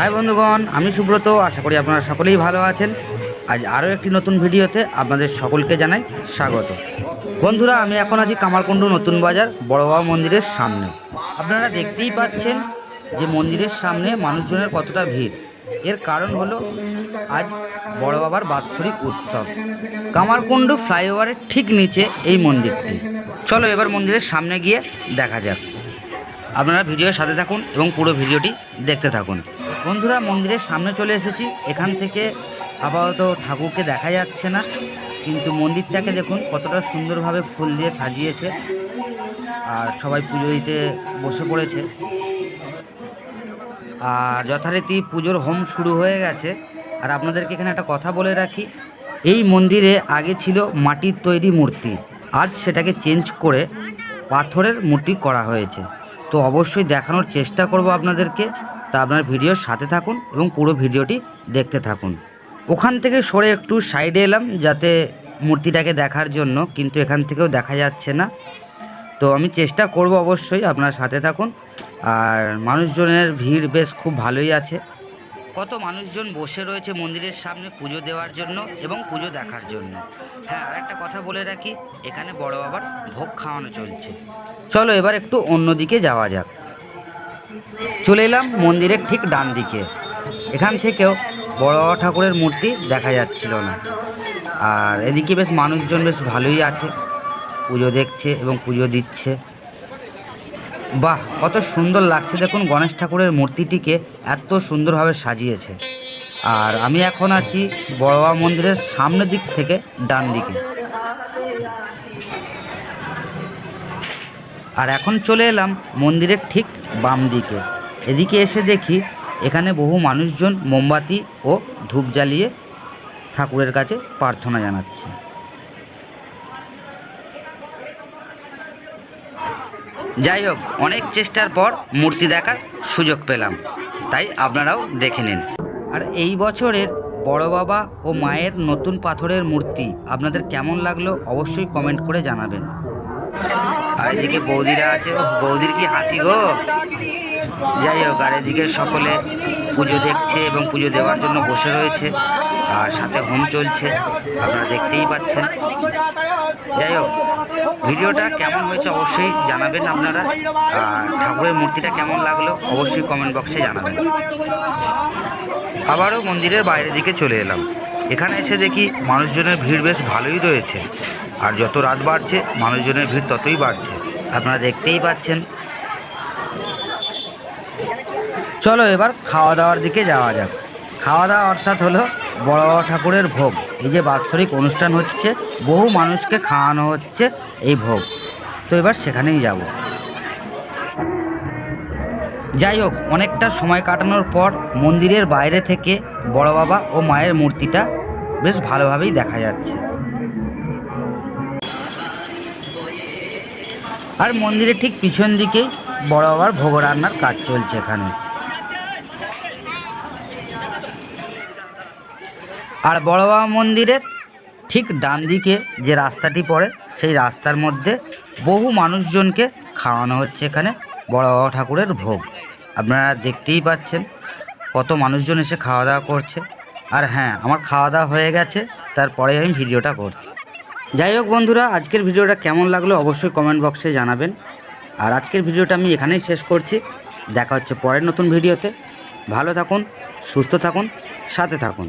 High বন্ধুগণ, আমি সুব্রত, আশা করি আপনারা সকলেই ভালো আছেন। আজ আরও একটি নতুন ভিডিওতে আপনাদের সকলকে জানাই স্বাগত। বন্ধুরা, আমি এখন আছি কামারকুণ্ডু নতুন বাজার বড় বাবা মন্দিরের সামনে। আপনারা দেখতেই পাচ্ছেন যে মন্দিরের সামনে মানুষজনের কতটা ভিড়। এর কারণ হলো, আজ বড় বাবার বাৎসরিক উৎসব। কামারকুণ্ডু ফ্লাইওভারের ঠিক নিচে এই মন্দিরটি। চলো এবার মন্দিরের সামনে গিয়ে দেখা যাক। আপনারা ভিডিওর সাথে থাকুন এবং পুরো ভিডিওটি দেখতে থাকুন। বন্ধুরা, মন্দিরের সামনে চলে এসেছি। এখান থেকে আপাতত ঠাকুরকে দেখা যাচ্ছে না, কিন্তু মন্দিরটাকে দেখুন, কতটা সুন্দরভাবে ফুল দিয়ে সাজিয়েছে। আর সবাই পুজো দিতে বসে পড়েছে। আর যথারীতি পুজোর হোম শুরু হয়ে গেছে। আর আপনাদেরকে এখানে একটা কথা বলে রাখি, এই মন্দিরে আগে ছিল মাটির তৈরি মূর্তি, আজ সেটাকে চেঞ্জ করে পাথরের মূর্তি করা হয়েছে। তো অবশ্যই দেখানোর চেষ্টা করব আপনাদেরকে। তা আপনার ভিডিওর সাথে থাকুন এবং পুরো ভিডিওটি দেখতে থাকুন। ওখান থেকে সরে একটু সাইডে এলাম যাতে মূর্তিটাকে দেখার জন্য, কিন্তু এখান থেকেও দেখা যাচ্ছে না। তো আমি চেষ্টা করব অবশ্যই আপনার সাথে থাকুন। আর মানুষজনের ভিড় বেশ খুব ভালোই আছে। কত মানুষজন বসে রয়েছে মন্দিরের সামনে পুজো দেওয়ার জন্য এবং পুজো দেখার জন্য। হ্যাঁ আর একটা কথা বলে রাখি, এখানে বড় বাবার ভোগ খাওয়ানো চলছে। চলো এবার একটু অন্যদিকে যাওয়া যাক। চলে এলাম মন্দিরের ঠিক ডান দিকে। এখান থেকেও বড় ঠাকুরের মূর্তি দেখা যাচ্ছিল না। আর এদিকে বেশ মানুষজন বেশ ভালোই আছে। পুজো দেখছে এবং পুজো দিচ্ছে। বাহ, কত সুন্দর লাগছে দেখুন গণেশ ঠাকুরের মূর্তিটিকে, এত সুন্দরভাবে সাজিয়েছে। আর আমি এখন আছি বড়োয়া মন্দিরের সামনের দিক থেকে ডান দিকে। আর এখন চলে এলাম মন্দিরের ঠিক বাম দিকে। এদিকে এসে দেখি এখানে বহু মানুষজন মোমবাতি ও ধূপ জ্বালিয়ে ঠাকুরের কাছে প্রার্থনা জানাচ্ছে। যাই হোক, অনেক চেষ্টার পর মূর্তি দেখার সুযোগ পেলাম। তাই আপনারাও দেখে নিন। আর এই বছরের বড় বাবা ও মায়ের নতুন পাথরের মূর্তি আপনাদের কেমন লাগল অবশ্যই কমেন্ট করে জানাবেন। এদিকে বৌদিরা আছে। বৌদির কি হাসি গো? যাই হোক আর এদিকে সকলে পুজো দেখছে এবং পুজো দেওয়ার জন্য বসে রয়েছে। আর সাথে হোম চলছে, আপনারা দেখতেই পাচ্ছেন। যাই হোক, ভিডিওটা কেমন হয়েছে অবশ্যই জানাবেন আপনারা। আর ঠাকুরের মূর্তিটা কেমন লাগল অবশ্যই কমেন্ট বক্সে জানাবেন। আবারও মন্দিরের বাইরের দিকে চলে এলাম। এখানে এসে দেখি মানুষজনের ভিড় বেশ ভালোই রয়েছে। আর যত রাত বাড়ছে, মানুষজনের ভিড় ততই বাড়ছে। আপনারা দেখতেই পাচ্ছেন। চলো এবার খাওয়া দাওয়ার দিকে যাওয়া যাক। খাওয়া দাওয়া অর্থাৎ হলো বড় ঠাকুরের ভোগ। এই যে বাৎসরিক অনুষ্ঠান হচ্ছে, বহু মানুষকে খাওয়ানো হচ্ছে এই ভোগ। তো এবার সেখানেই যাব। যাই হোক, অনেকটা সময় কাটানোর পর মন্দিরের বাইরে থেকে বড় বাবা ও মায়ের মূর্তিটা বেশ ভালোভাবেই দেখা যাচ্ছে। আর মন্দিরের ঠিক পিছন দিকেই বড় বাবার ভোগ রান্নার কাজ চলছে এখানে। আর বড় বাবা মন্দিরের ঠিক ডান দিকে যে রাস্তাটি পড়ে, সেই রাস্তার মধ্যে বহু মানুষজনকে খাওয়ানো হচ্ছে এখানে বড় বাবা ঠাকুরের ভোগ। আপনারা দেখতেই পাচ্ছেন কত মানুষজন এসে খাওয়া দাওয়া করছে। আর হ্যাঁ আমার খাওয়া দাওয়া হয়ে গেছে তারপরে আমি ভিডিওটা করছি। যাই হোক বন্ধুরা, আজকের ভিডিওটা কেমন লাগল অবশ্যই কমেন্ট বক্সে জানাবেন। আর আজকের ভিডিওটা আমি এখানেই শেষ করছি। দেখা হচ্ছে পরের নতুন ভিডিওতে। ভালো থাকুন, সুস্থ থাকুন, সাথে থাকুন।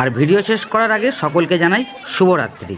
আর ভিডিও শেষ করার আগে সকলকে জানাই শুভরাত্রি।